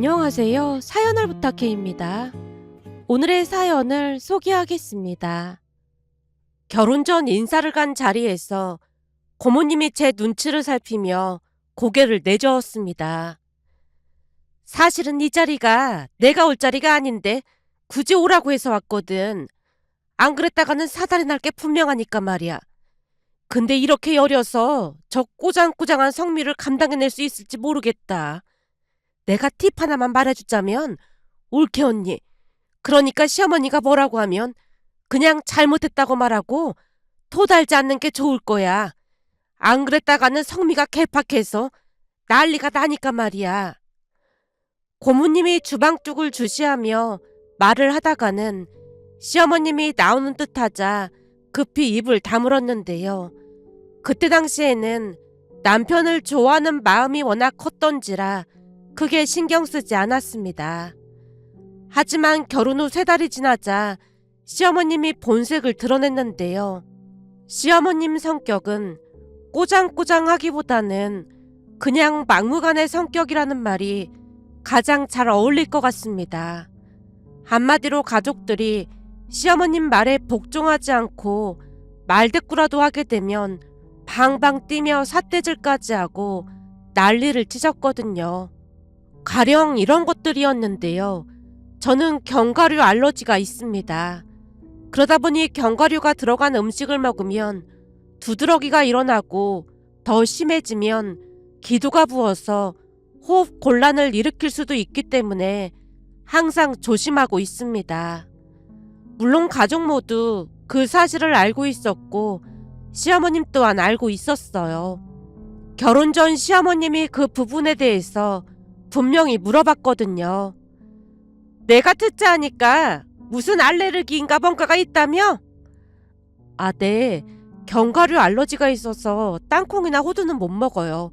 안녕하세요. 사연을 부탁해입니다. 오늘의 사연을 소개하겠습니다. 결혼 전 인사를 간 자리에서 고모님이 제 눈치를 살피며 고개를 내저었습니다. 사실은 이 자리가 내가 올 자리가 아닌데 굳이 오라고 해서 왔거든. 안 그랬다가는 사달이 날 게 분명하니까 말이야. 근데 이렇게 여려서 저 꼬장꼬장한 성미를 감당해낼 수 있을지 모르겠다. 내가 팁 하나만 말해주자면 올케 언니. 그러니까 시어머니가 뭐라고 하면 그냥 잘못했다고 말하고 토달지 않는 게 좋을 거야. 안 그랬다가는 성미가 개팍해서 난리가 나니까 말이야. 고모님이 주방 쪽을 주시하며 말을 하다가는 시어머님이 나오는 듯 하자 급히 입을 다물었는데요. 그때 당시에는 남편을 좋아하는 마음이 워낙 컸던지라 크게 신경 쓰지 않았습니다. 하지만 결혼 후 세 달이 지나자 시어머님이 본색을 드러냈는데요. 시어머님 성격은 꼬장꼬장 하기보다는 그냥 막무가내 성격이라는 말이 가장 잘 어울릴 것 같습니다. 한마디로 가족들이 시어머님 말에 복종하지 않고 말대꾸라도 하게 되면 방방 뛰며 삿대질까지 하고 난리를 치셨거든요. 가령 이런 것들이었는데요. 저는 견과류 알러지가 있습니다. 그러다 보니 견과류가 들어간 음식을 먹으면 두드러기가 일어나고 더 심해지면 기도가 부어서 호흡 곤란을 일으킬 수도 있기 때문에 항상 조심하고 있습니다. 물론 가족 모두 그 사실을 알고 있었고 시어머님 또한 알고 있었어요. 결혼 전 시어머님이 그 부분에 대해서 분명히 물어봤거든요. 내가 듣자 하니까 무슨 알레르기인가 뭔가가 있다며? 아, 네. 견과류 알러지가 있어서 땅콩이나 호두는 못 먹어요.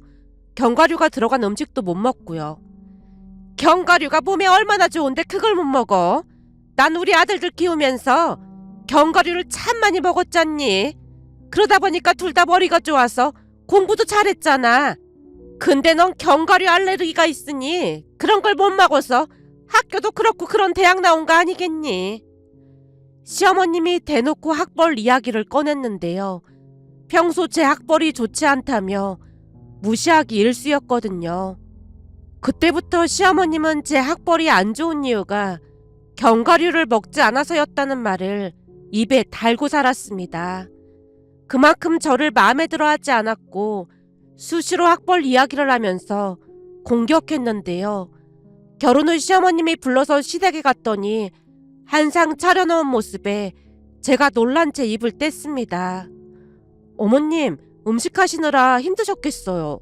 견과류가 들어간 음식도 못 먹고요. 견과류가 몸에 얼마나 좋은데 그걸 못 먹어? 난 우리 아들들 키우면서 견과류를 참 많이 먹었잖니. 그러다 보니까 둘 다 머리가 좋아서 공부도 잘했잖아. 근데 넌 견과류 알레르기가 있으니 그런 걸못 먹어서 학교도 그렇고 그런 대학 나온 거 아니겠니? 시어머님이 대놓고 학벌 이야기를 꺼냈는데요. 평소 제 학벌이 좋지 않다며 무시하기 일쑤였거든요. 그때부터 시어머님은 제 학벌이 안 좋은 이유가 견과류를 먹지 않아서였다는 말을 입에 달고 살았습니다. 그만큼 저를 마음에 들어 하지 않았고 수시로 학벌 이야기를 하면서 공격했는데요. 결혼 후 시어머님이 불러서 시댁에 갔더니 한상 차려놓은 모습에 제가 놀란 채 입을 뗐습니다. 어머님, 음식 하시느라 힘드셨겠어요.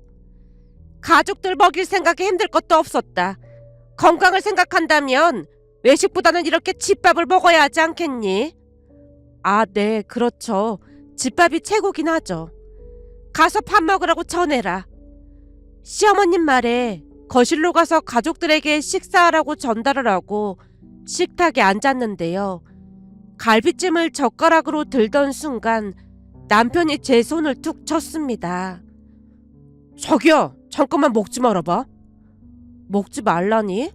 가족들 먹일 생각에 힘들 것도 없었다. 건강을 생각한다면 외식보다는 이렇게 집밥을 먹어야 하지 않겠니? 아, 네, 그렇죠. 집밥이 최고긴 하죠. 가서 밥 먹으라고 전해라. 시어머님 말에 거실로 가서 가족들에게 식사하라고 전달을 하고 식탁에 앉았는데요. 갈비찜을 젓가락으로 들던 순간 남편이 제 손을 툭 쳤습니다. 저기요, 잠깐만 먹지 말아봐. 먹지 말라니?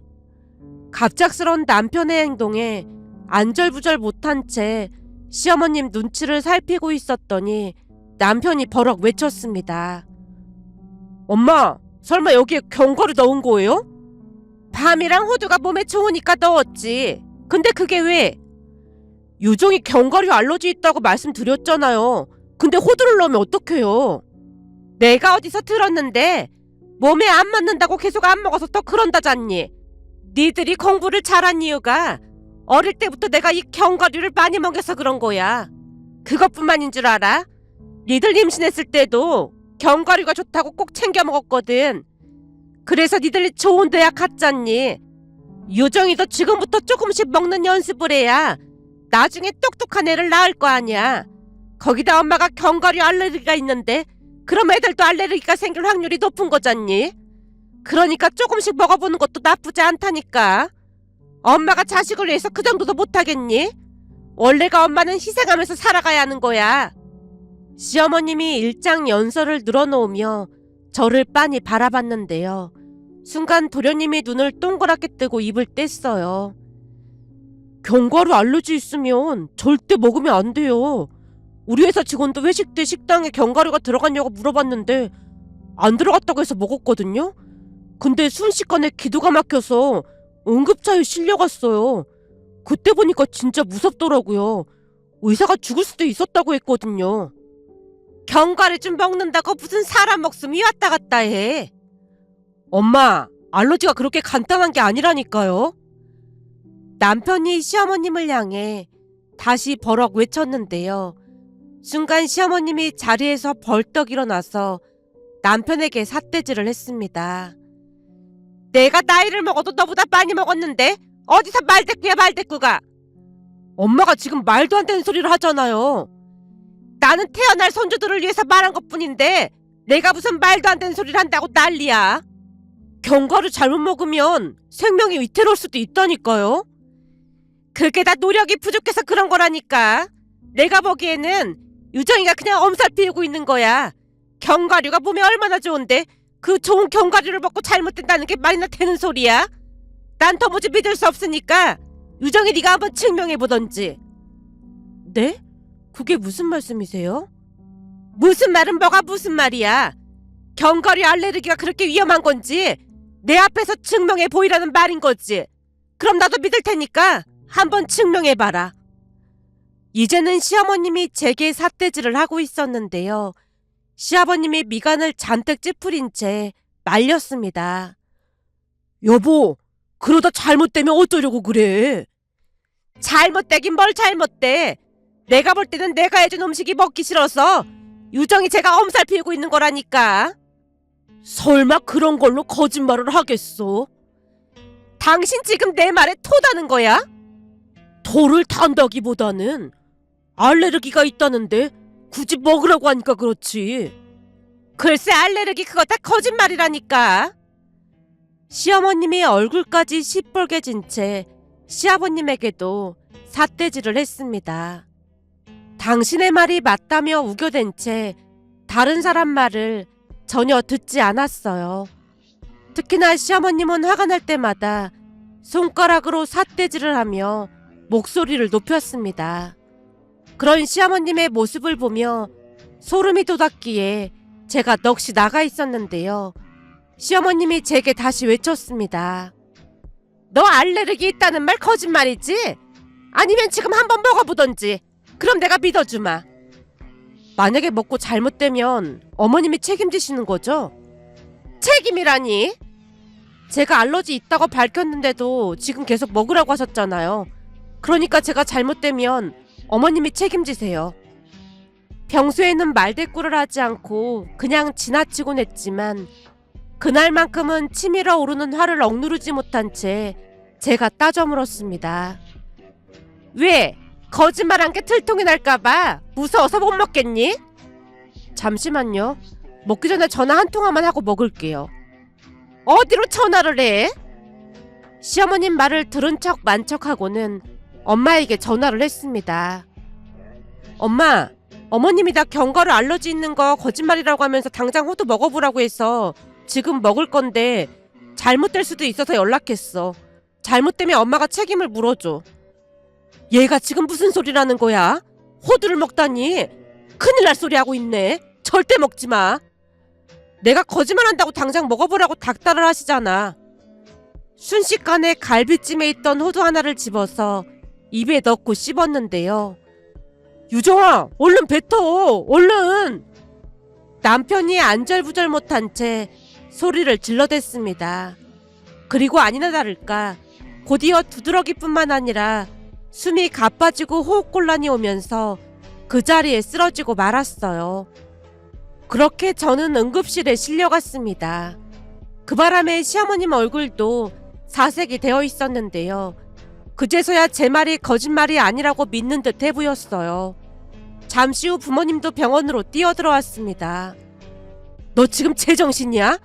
갑작스런 남편의 행동에 안절부절 못한 채 시어머님 눈치를 살피고 있었더니 남편이 버럭 외쳤습니다. 엄마, 설마 여기에 견과류 넣은 거예요? 밤이랑 호두가 몸에 좋으니까 넣었지. 근데 그게 왜? 유정이 견과류 알러지 있다고 말씀드렸잖아요. 근데 호두를 넣으면 어떡해요? 내가 어디서 들었는데 몸에 안 맞는다고 계속 안 먹어서 더 그런다잖니. 니들이 공부를 잘한 이유가 어릴 때부터 내가 이 견과류를 많이 먹여서 그런 거야. 그것뿐만인 줄 알아? 니들 임신했을 때도 견과류가 좋다고 꼭 챙겨 먹었거든. 그래서 니들이 좋은 대학 갔잖니. 유정이도 지금부터 조금씩 먹는 연습을 해야 나중에 똑똑한 애를 낳을 거 아니야. 거기다 엄마가 견과류 알레르기가 있는데 그럼 애들도 알레르기가 생길 확률이 높은 거잖니. 그러니까 조금씩 먹어보는 것도 나쁘지 않다니까. 엄마가 자식을 위해서 그 정도도 못하겠니? 원래가 엄마는 희생하면서 살아가야 하는 거야. 시어머님이 일장 연설을 늘어놓으며 저를 빤히 바라봤는데요. 순간 도련님이 눈을 동그랗게 뜨고 입을 뗐어요. 견과류 알러지 있으면 절대 먹으면 안 돼요. 우리 회사 직원도 회식 때 식당에 견과류가 들어갔냐고 물어봤는데 안 들어갔다고 해서 먹었거든요. 근데 순식간에 기도가 막혀서 응급차에 실려갔어요. 그때 보니까 진짜 무섭더라고요. 의사가 죽을 수도 있었다고 했거든요. 견과류 좀 먹는다고 무슨 사람 목숨이 왔다 갔다 해. 엄마, 알러지가 그렇게 간단한 게 아니라니까요. 남편이 시어머님을 향해 다시 버럭 외쳤는데요. 순간 시어머님이 자리에서 벌떡 일어나서 남편에게 삿대질을 했습니다. 내가 나이를 먹어도 너보다 많이 먹었는데 어디서 말대꾸야 말대꾸가. 엄마가 지금 말도 안 되는 소리를 하잖아요. 나는 태어날 손주들을 위해서 말한 것뿐인데 내가 무슨 말도 안 되는 소리를 한다고 난리야. 견과류 잘못 먹으면 생명이 위태로울 수도 있다니까요. 그게 다 노력이 부족해서 그런 거라니까. 내가 보기에는 유정이가 그냥 엄살 피우고 있는 거야. 견과류가 몸에 얼마나 좋은데 그 좋은 견과류를 먹고 잘못된다는 게 말이나 되는 소리야? 난 도무지 믿을 수 없으니까 유정이 네가 한번 증명해 보던지. 네? 그게 무슨 말씀이세요? 무슨 말은 뭐가 무슨 말이야? 견과류 알레르기가 그렇게 위험한 건지 내 앞에서 증명해 보이라는 말인 거지. 그럼 나도 믿을 테니까 한번 증명해 봐라. 이제는 시어머님이 제게 삿대질을 하고 있었는데요. 시아버님이 미간을 잔뜩 찌푸린 채 말렸습니다. 여보, 그러다 잘못되면 어쩌려고 그래? 잘못되긴 뭘 잘못돼. 내가 볼 때는 내가 해준 음식이 먹기 싫어서 유정이 제가 엄살 피우고 있는 거라니까. 설마 그런 걸로 거짓말을 하겠어? 당신 지금 내 말에 토다는 거야? 토를 탄다기보다는 알레르기가 있다는데 굳이 먹으라고 하니까 그렇지. 글쎄 알레르기 그거 다 거짓말이라니까. 시어머님이 얼굴까지 시뻘개진 채 시아버님에게도 삿대질을 했습니다. 당신의 말이 맞다며 우겨댄 채 다른 사람 말을 전혀 듣지 않았어요. 특히나 시어머님은 화가 날 때마다 손가락으로 삿대질을 하며 목소리를 높였습니다. 그런 시어머님의 모습을 보며 소름이 돋았기에 제가 넋이 나가 있었는데요. 시어머님이 제게 다시 외쳤습니다. 너 알레르기 있다는 말 거짓말이지? 아니면 지금 한번 먹어보던지. 그럼 내가 믿어주마. 만약에 먹고 잘못되면 어머님이 책임지시는 거죠? 책임이라니? 제가 알러지 있다고 밝혔는데도 지금 계속 먹으라고 하셨잖아요. 그러니까 제가 잘못되면 어머님이 책임지세요. 평소에는 말대꾸를 하지 않고 그냥 지나치곤 했지만 그날만큼은 치밀어 오르는 화를 억누르지 못한 채 제가 따져 물었습니다. 왜? 거짓말한 게 들통이 날까봐 무서워서 못 먹겠니? 잠시만요. 먹기 전에 전화 한 통화만 하고 먹을게요. 어디로 전화를 해? 시어머님 말을 들은 척 만척하고는 엄마에게 전화를 했습니다. 엄마, 어머님이 나 견과류 알러지 있는 거 거짓말이라고 하면서 당장 호두 먹어보라고 해서 지금 먹을 건데 잘못될 수도 있어서 연락했어. 잘못되면 엄마가 책임을 물어줘. 얘가 지금 무슨 소리라는 거야? 호두를 먹다니 큰일 날 소리 하고 있네. 절대 먹지 마. 내가 거짓말한다고 당장 먹어보라고 닥달을 하시잖아. 순식간에 갈비찜에 있던 호두 하나를 집어서 입에 넣고 씹었는데요. 유정아, 얼른 뱉어, 얼른! 남편이 안절부절 못한 채 소리를 질러댔습니다. 그리고 아니나 다를까 곧이어 두드러기뿐만 아니라 숨이 가빠지고 호흡곤란이 오면서 그 자리에 쓰러지고 말았어요. 그렇게 저는 응급실에 실려갔습니다. 그 바람에 시어머님 얼굴도 사색이 되어 있었는데요. 그제서야 제 말이 거짓말이 아니라고 믿는 듯해 보였어요. 잠시 후 부모님도 병원으로 뛰어들어왔습니다. 너 지금 제정신이야?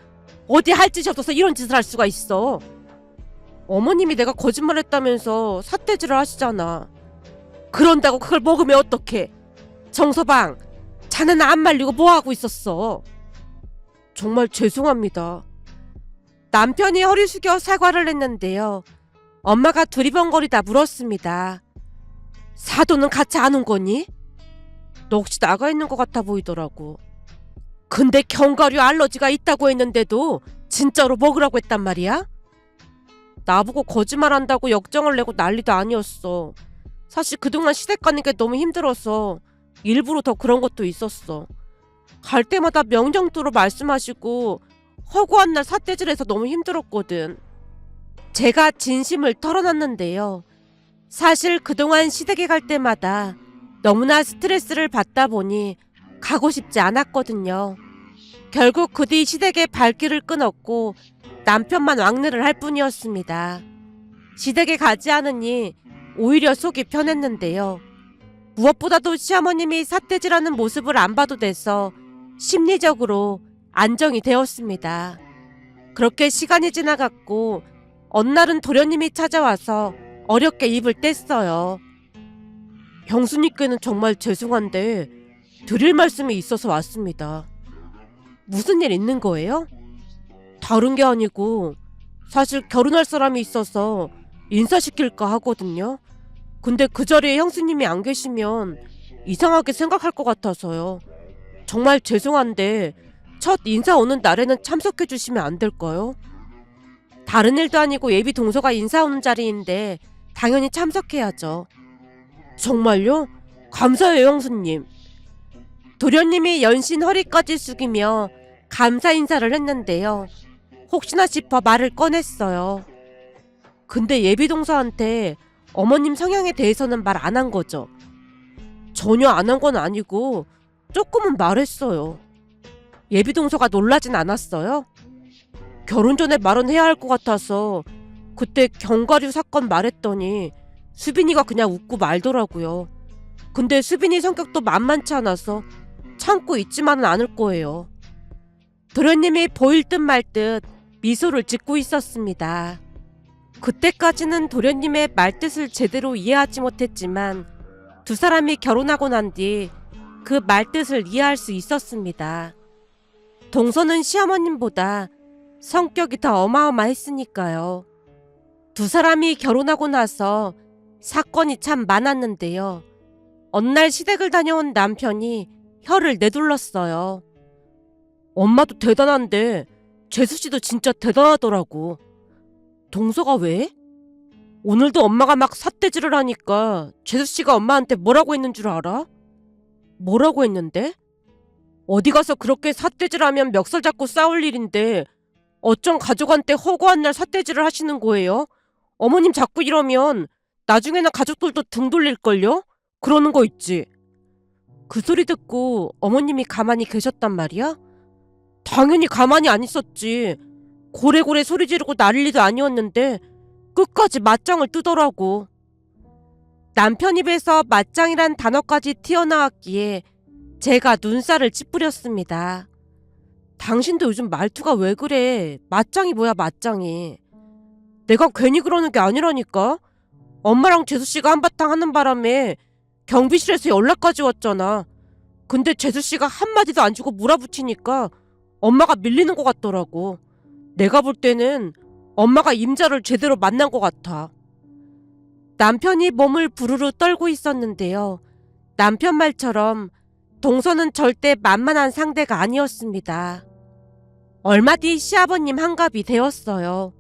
어디 할 짓이 없어서 이런 짓을 할 수가 있어. 어머님이 내가 거짓말했다면서 삿대질을 하시잖아. 그런다고 그걸 먹으면 어떡해? 정서방, 자네는 안 말리고 뭐 하고 있었어? 정말 죄송합니다. 남편이 허리 숙여 사과를 했는데요. 엄마가 두리번거리다 물었습니다. 사돈은 같이 안 온 거니? 너 혹시 나가 있는 것 같아 보이더라고. 근데 견과류 알러지가 있다고 했는데도 진짜로 먹으라고 했단 말이야? 나보고 거짓말한다고 역정을 내고 난리도 아니었어. 사실 그동안 시댁 가는 게 너무 힘들어서 일부러 더 그런 것도 있었어. 갈 때마다 명령도로 말씀하시고 허구한 날 삿대질해서 너무 힘들었거든. 제가 진심을 털어놨는데요. 사실 그동안 시댁에 갈 때마다 너무나 스트레스를 받다 보니 가고 싶지 않았거든요. 결국 그 뒤 시댁에 발길을 끊었고 남편만 왕래를 할 뿐이었습니다. 시댁에 가지 않으니 오히려 속이 편했는데요. 무엇보다도 시어머님이 삿대질하는 모습을 안 봐도 돼서 심리적으로 안정이 되었습니다. 그렇게 시간이 지나갔고 어느 날은 도련님이 찾아와서 어렵게 입을 뗐어요. 형수님께는 정말 죄송한데 드릴 말씀이 있어서 왔습니다. 무슨 일 있는 거예요? 다른 게 아니고 사실 결혼할 사람이 있어서 인사시킬까 하거든요. 근데 그 자리에 형수님이 안 계시면 이상하게 생각할 것 같아서요. 정말 죄송한데 첫 인사 오는 날에는 참석해 주시면 안 될까요? 다른 일도 아니고 예비 동서가 인사 오는 자리인데 당연히 참석해야죠. 정말요? 감사해요, 형수님. 도련님이 연신 허리까지 숙이며 감사 인사를 했는데요. 혹시나 싶어 말을 꺼냈어요. 근데 예비 동서한테 어머님 성향에 대해서는 말 안 한 거죠. 전혀 안 한 건 아니고 조금은 말했어요. 예비 동서가 놀라진 않았어요. 결혼 전에 말은 해야 할 것 같아서 그때 견과류 사건 말했더니 수빈이가 그냥 웃고 말더라고요. 근데 수빈이 성격도 만만치 않아서 참고 있지만은 않을 거예요. 도련님이 보일 듯 말듯 미소를 짓고 있었습니다. 그때까지는 도련님의 말뜻을 제대로 이해하지 못했지만 두 사람이 결혼하고 난 뒤 그 말뜻을 이해할 수 있었습니다. 동서는 시어머님보다 성격이 더 어마어마했으니까요. 두 사람이 결혼하고 나서 사건이 참 많았는데요. 어느 날 시댁을 다녀온 남편이 혀를 내둘렀어요. 엄마도 대단한데 재수 씨도 진짜 대단하더라고. 동서가 왜? 오늘도 엄마가 막 삿대질을 하니까 재수 씨가 엄마한테 뭐라고 했는 줄 알아? 뭐라고 했는데? 어디 가서 그렇게 삿대질하면 멱살 잡고 싸울 일인데 어쩐 가족한테 허구한 날 삿대질을 하시는 거예요? 어머님 자꾸 이러면 나중에는 가족들도 등 돌릴걸요? 그러는 거 있지. 그 소리 듣고 어머님이 가만히 계셨단 말이야? 당연히 가만히 안 있었지. 고래고래 소리 지르고 난리도 아니었는데 끝까지 맞짱을 뜨더라고. 남편 입에서 맞짱이란 단어까지 튀어나왔기에 제가 눈살을 찌푸렸습니다. 당신도 요즘 말투가 왜 그래? 맞짱이 뭐야, 맞짱이. 내가 괜히 그러는 게 아니라니까. 엄마랑 재수 씨가 한바탕 하는 바람에 경비실에서 연락까지 왔잖아. 근데 재수 씨가 한마디도 안 주고 몰아붙이니까 엄마가 밀리는 것 같더라고. 내가 볼 때는 엄마가 임자를 제대로 만난 것 같아. 남편이 몸을 부르르 떨고 있었는데요. 남편 말처럼 동서는 절대 만만한 상대가 아니었습니다. 얼마 뒤 시아버님 한갑이 되었어요.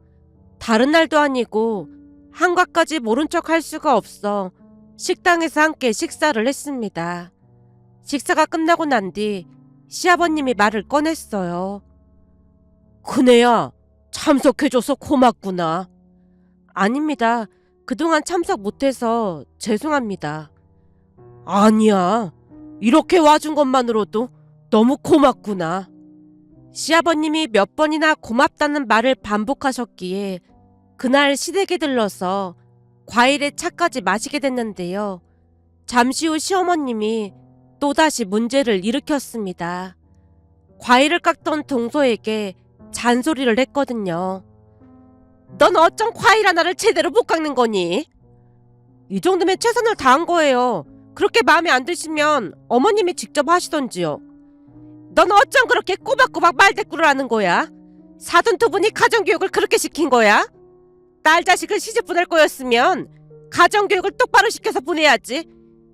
다른 날도 아니고 한갑까지 모른 척 할 수가 없어 식당에서 함께 식사를 했습니다. 식사가 끝나고 난 뒤 시아버님이 말을 꺼냈어요. 그네야 참석해줘서 고맙구나. 아닙니다. 그동안 참석 못해서 죄송합니다. 아니야. 이렇게 와준 것만으로도 너무 고맙구나. 시아버님이 몇 번이나 고맙다는 말을 반복하셨기에 그날 시댁에 들러서 과일에 차까지 마시게 됐는데요. 잠시 후 시어머님이 또다시 문제를 일으켰습니다. 과일을 깎던 동서에게 잔소리를 했거든요. 넌 어쩜 과일 하나를 제대로 못 깎는 거니? 이 정도면 최선을 다한 거예요. 그렇게 마음에 안 드시면 어머님이 직접 하시던지요. 넌 어쩜 그렇게 꼬박꼬박 말대꾸를 하는 거야? 사돈 두 분이 가정교육을 그렇게 시킨 거야? 딸 자식을 시집 보낼 거였으면 가정교육을 똑바로 시켜서 보내야지.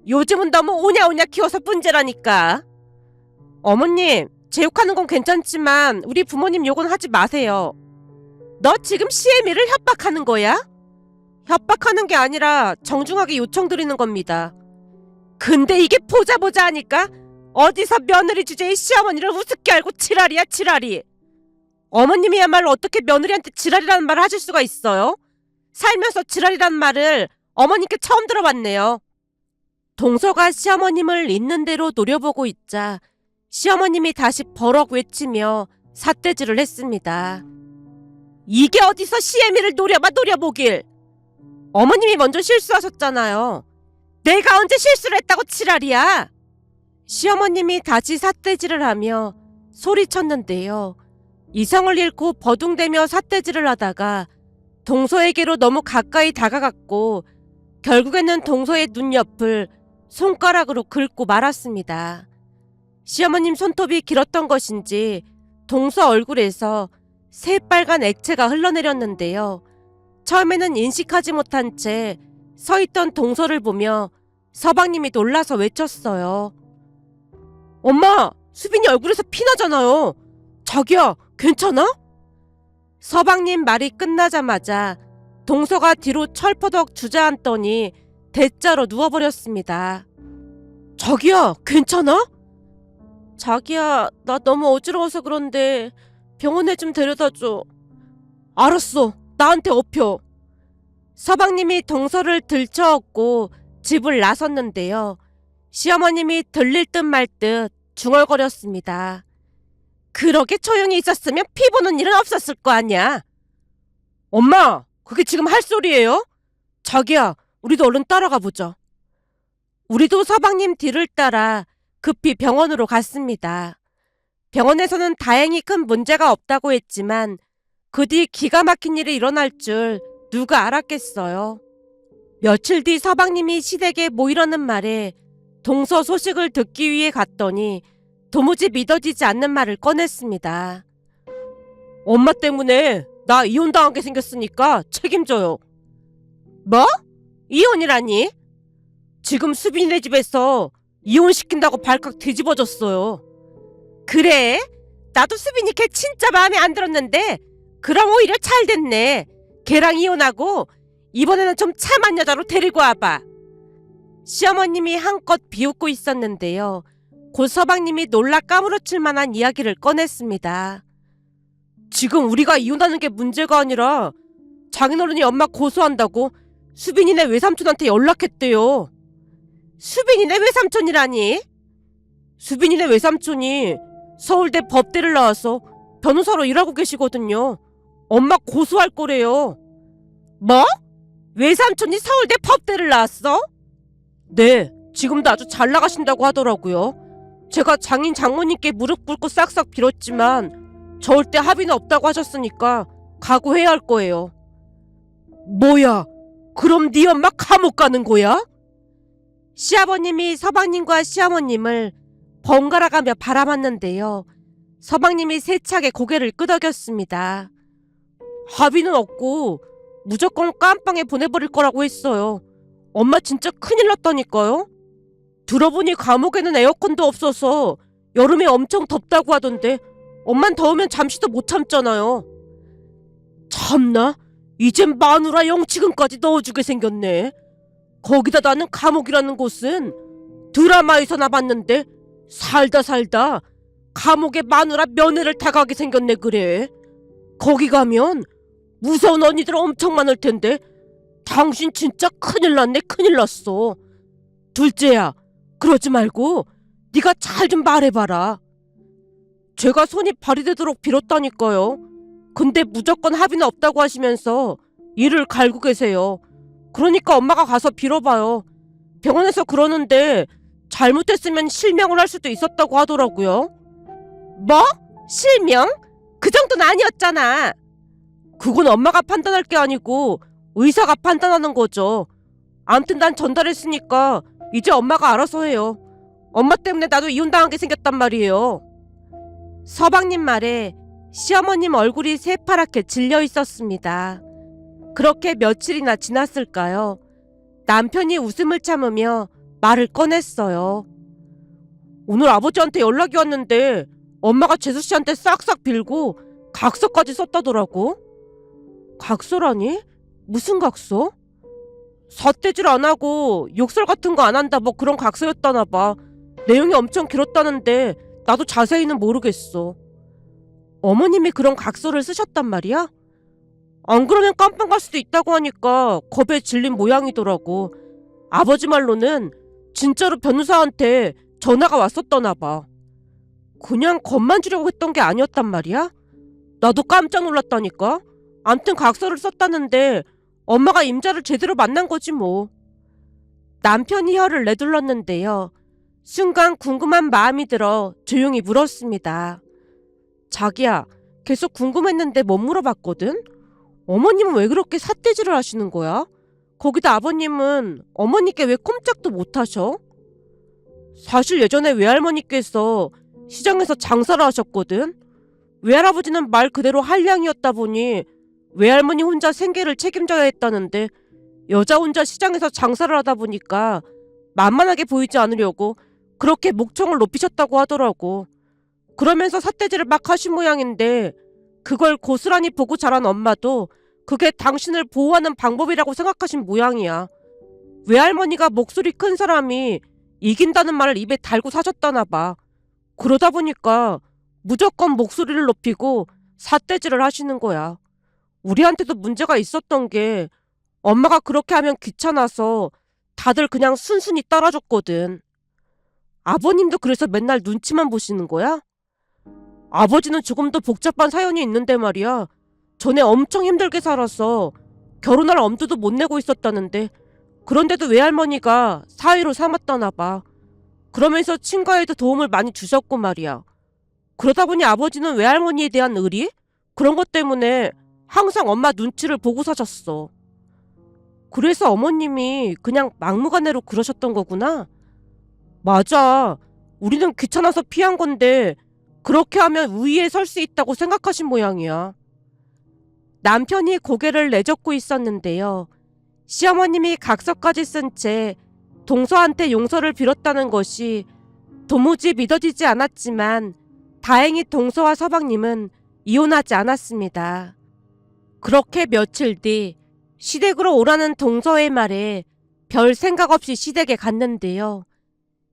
요즘은 너무 오냐오냐 키워서 문제라니까. 어머님, 제 욕하는 건 괜찮지만 우리 부모님 욕은 하지 마세요. 너 지금 시애미를 협박하는 거야? 협박하는 게 아니라 정중하게 요청드리는 겁니다. 근데 이게 보자 보자 하니까 어디서 며느리 주제에 시어머니를 우습게 알고 지랄이야 지랄이. 어머님이야말로 어떻게 며느리한테 지랄이라는 말을 하실 수가 있어요? 살면서 지랄이라는 말을 어머님께 처음 들어봤네요. 동서가 시어머님을 있는 대로 노려보고 있자 시어머님이 다시 버럭 외치며 삿대질을 했습니다. 이게 어디서 시애미를 노려봐 노려보길. 어머님이 먼저 실수하셨잖아요. 내가 언제 실수를 했다고 지랄이야. 시어머님이 다시 삿대질을 하며 소리쳤는데요. 이성을 잃고 버둥대며 삿대질을 하다가 동서에게로 너무 가까이 다가갔고 결국에는 동서의 눈 옆을 손가락으로 긁고 말았습니다. 시어머님 손톱이 길었던 것인지 동서 얼굴에서 새빨간 액체가 흘러내렸는데요. 처음에는 인식하지 못한 채 서 있던 동서를 보며 서방님이 놀라서 외쳤어요. 엄마, 수빈이 얼굴에서 피 나잖아요. 자기야, 괜찮아? 서방님 말이 끝나자마자 동서가 뒤로 철퍼덕 주저앉더니 대자로 누워버렸습니다. 자기야, 괜찮아? 자기야, 나 너무 어지러워서 그런데 병원에 좀 데려다 줘. 알았어, 나한테 업혀. 서방님이 동서를 들쳐업고 집을 나섰는데요. 시어머님이 들릴 듯 말듯 중얼거렸습니다. 그렇게 조용히 있었으면 피 보는 일은 없었을 거 아니야. 엄마, 그게 지금 할 소리예요? 자기야, 우리도 얼른 따라가 보자. 우리도 서방님 뒤를 따라 급히 병원으로 갔습니다. 병원에서는 다행히 큰 문제가 없다고 했지만 그 뒤 기가 막힌 일이 일어날 줄 누가 알았겠어요. 며칠 뒤 서방님이 시댁에 모이라는 말에 동서 소식을 듣기 위해 갔더니 도무지 믿어지지 않는 말을 꺼냈습니다. 엄마 때문에 나 이혼당하게 생겼으니까 책임져요. 뭐? 이혼이라니? 지금 수빈이네 집에서 이혼시킨다고 발칵 뒤집어졌어요. 그래? 나도 수빈이 걔 진짜 마음에 안 들었는데 그럼 오히려 잘 됐네. 걔랑 이혼하고 이번에는 좀 참한 여자로 데리고 와봐. 시어머님이 한껏 비웃고 있었는데요. 고 서방님이 놀라 까무러칠 만한 이야기를 꺼냈습니다. 지금 우리가 이혼하는 게 문제가 아니라 장인어른이 엄마 고소한다고 수빈이네 외삼촌한테 연락했대요. 수빈이네 외삼촌이라니? 수빈이네 외삼촌이 서울대 법대를 나와서 변호사로 일하고 계시거든요. 엄마 고소할 거래요. 뭐? 외삼촌이 서울대 법대를 나왔어? 네, 지금도 아주 잘 나가신다고 하더라고요. 제가 장인 장모님께 무릎 꿇고 싹싹 빌었지만 절대 합의는 없다고 하셨으니까 각오해야 할 거예요. 뭐야? 그럼 네 엄마 감옥 가는 거야? 시아버님이 서방님과 시어머님을 번갈아가며 바라봤는데요. 서방님이 세차게 고개를 끄덕였습니다. 합의는 없고 무조건 깜빵에 보내버릴 거라고 했어요. 엄마 진짜 큰일 났다니까요. 들어보니 감옥에는 에어컨도 없어서 여름에 엄청 덥다고 하던데 엄만 더우면 잠시도 못 참잖아요. 참나 이젠 마누라 영치금까지 넣어주게 생겼네. 거기다 나는 감옥이라는 곳은 드라마에서나 봤는데 살다 살다 감옥에 마누라 면회를 타가게 생겼네 그래. 거기 가면 무서운 언니들 엄청 많을 텐데 당신 진짜 큰일 났네 큰일 났어. 둘째야 그러지 말고 네가 잘 좀 말해봐라. 제가 손이 발이 되도록 빌었다니까요. 근데 무조건 합의는 없다고 하시면서 이를 갈고 계세요. 그러니까 엄마가 가서 빌어봐요. 병원에서 그러는데 잘못했으면 실명을 할 수도 있었다고 하더라고요. 뭐? 실명? 그 정도는 아니었잖아. 그건 엄마가 판단할 게 아니고 의사가 판단하는 거죠. 암튼 난 전달했으니까 이제 엄마가 알아서 해요. 엄마 때문에 나도 이혼당하게 생겼단 말이에요. 서방님 말에 시어머님 얼굴이 새파랗게 질려 있었습니다. 그렇게 며칠이나 지났을까요? 남편이 웃음을 참으며 말을 꺼냈어요. 오늘 아버지한테 연락이 왔는데 엄마가 재수 씨한테 싹싹 빌고 각서까지 썼다더라고. 각서라니? 무슨 각서? 삿대질 안 하고 욕설 같은 거 안 한다 뭐 그런 각서였다나 봐. 내용이 엄청 길었다는데 나도 자세히는 모르겠어. 어머님이 그런 각서를 쓰셨단 말이야? 안 그러면 깜빵 갈 수도 있다고 하니까 겁에 질린 모양이더라고. 아버지 말로는 진짜로 변호사한테 전화가 왔었더나 봐. 그냥 겁만 주려고 했던 게 아니었단 말이야? 나도 깜짝 놀랐다니까. 암튼 각서를 썼다는데 엄마가 임자를 제대로 만난 거지 뭐. 남편이 혀를 내둘렀는데요. 순간 궁금한 마음이 들어 조용히 물었습니다. 자기야, 계속 궁금했는데 못 물어봤거든? 어머님은 왜 그렇게 삿대질을 하시는 거야? 거기다 아버님은 어머니께 왜 꼼짝도 못 하셔? 사실 예전에 외할머니께서 시장에서 장사를 하셨거든? 외할아버지는 말 그대로 한량이었다 보니 외할머니 혼자 생계를 책임져야 했다는데 여자 혼자 시장에서 장사를 하다 보니까 만만하게 보이지 않으려고 그렇게 목청을 높이셨다고 하더라고. 그러면서 삿대질을 막 하신 모양인데 그걸 고스란히 보고 자란 엄마도 그게 당신을 보호하는 방법이라고 생각하신 모양이야. 외할머니가 목소리 큰 사람이 이긴다는 말을 입에 달고 사셨다나 봐. 그러다 보니까 무조건 목소리를 높이고 삿대질을 하시는 거야. 우리한테도 문제가 있었던 게 엄마가 그렇게 하면 귀찮아서 다들 그냥 순순히 따라줬거든. 아버님도 그래서 맨날 눈치만 보시는 거야? 아버지는 조금 더 복잡한 사연이 있는데 말이야. 전에 엄청 힘들게 살아서 결혼할 엄두도 못 내고 있었다는데 그런데도 외할머니가 사위로 삼았다나 봐. 그러면서 친가에도 도움을 많이 주셨고 말이야. 그러다 보니 아버지는 외할머니에 대한 의리? 그런 것 때문에 항상 엄마 눈치를 보고 사셨어. 그래서 어머님이 그냥 막무가내로 그러셨던 거구나. 맞아. 우리는 귀찮아서 피한 건데 그렇게 하면 우위에 설 수 있다고 생각하신 모양이야. 남편이 고개를 내젓고 있었는데요. 시어머님이 각서까지 쓴 채 동서한테 용서를 빌었다는 것이 도무지 믿어지지 않았지만 다행히 동서와 서방님은 이혼하지 않았습니다. 그렇게 며칠 뒤 시댁으로 오라는 동서의 말에 별 생각 없이 시댁에 갔는데요.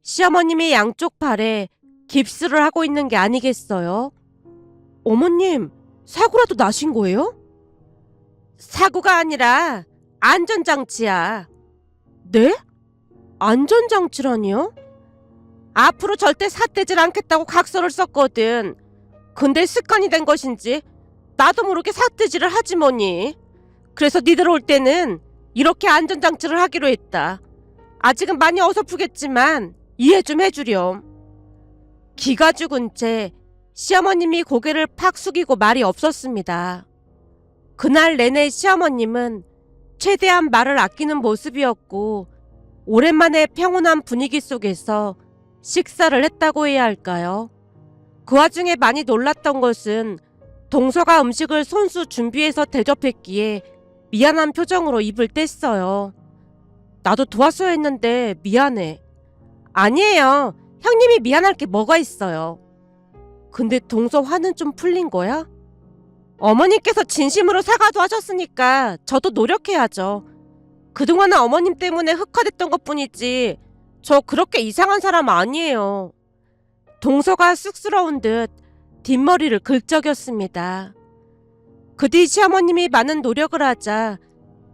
시어머님이 양쪽 팔에 깁스를 하고 있는 게 아니겠어요? 어머님, 사고라도 나신 거예요? 사고가 아니라 안전장치야. 네? 안전장치라니요? 앞으로 절대 삿대질 않겠다고 각서를 썼거든. 근데 습관이 된 것인지 나도 모르게 삿대질을 하지 뭐니. 그래서 니들 올 때는 이렇게 안전장치를 하기로 했다. 아직은 많이 어설프겠지만 이해 좀 해주렴. 기가 죽은 채 시어머님이 고개를 팍 숙이고 말이 없었습니다. 그날 내내 시어머님은 최대한 말을 아끼는 모습이었고 오랜만에 평온한 분위기 속에서 식사를 했다고 해야 할까요? 그 와중에 많이 놀랐던 것은 동서가 음식을 손수 준비해서 대접했기에 미안한 표정으로 입을 뗐어요. 나도 도왔어야 했는데 미안해. 아니에요. 형님이 미안할 게 뭐가 있어요. 근데 동서 화는 좀 풀린 거야? 어머님께서 진심으로 사과도 하셨으니까 저도 노력해야죠. 그동안은 어머님 때문에 흑화됐던 것 뿐이지 저 그렇게 이상한 사람 아니에요. 동서가 쑥스러운 듯 뒷머리를 긁적였습니다. 그 뒤 시어머님이 많은 노력을 하자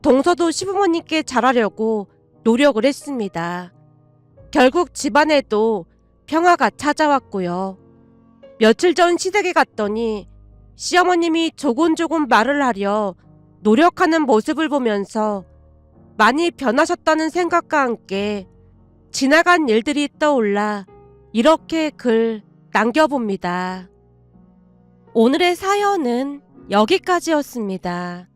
동서도 시부모님께 잘하려고 노력을 했습니다. 결국 집안에도 평화가 찾아왔고요. 며칠 전 시댁에 갔더니 시어머님이 조곤조곤 말을 하려 노력하는 모습을 보면서 많이 변하셨다는 생각과 함께 지나간 일들이 떠올라 이렇게 글 남겨봅니다. 오늘의 사연은 여기까지였습니다.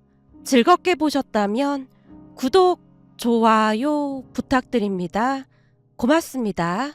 즐겁게 보셨다면 구독, 좋아요 부탁드립니다. 고맙습니다.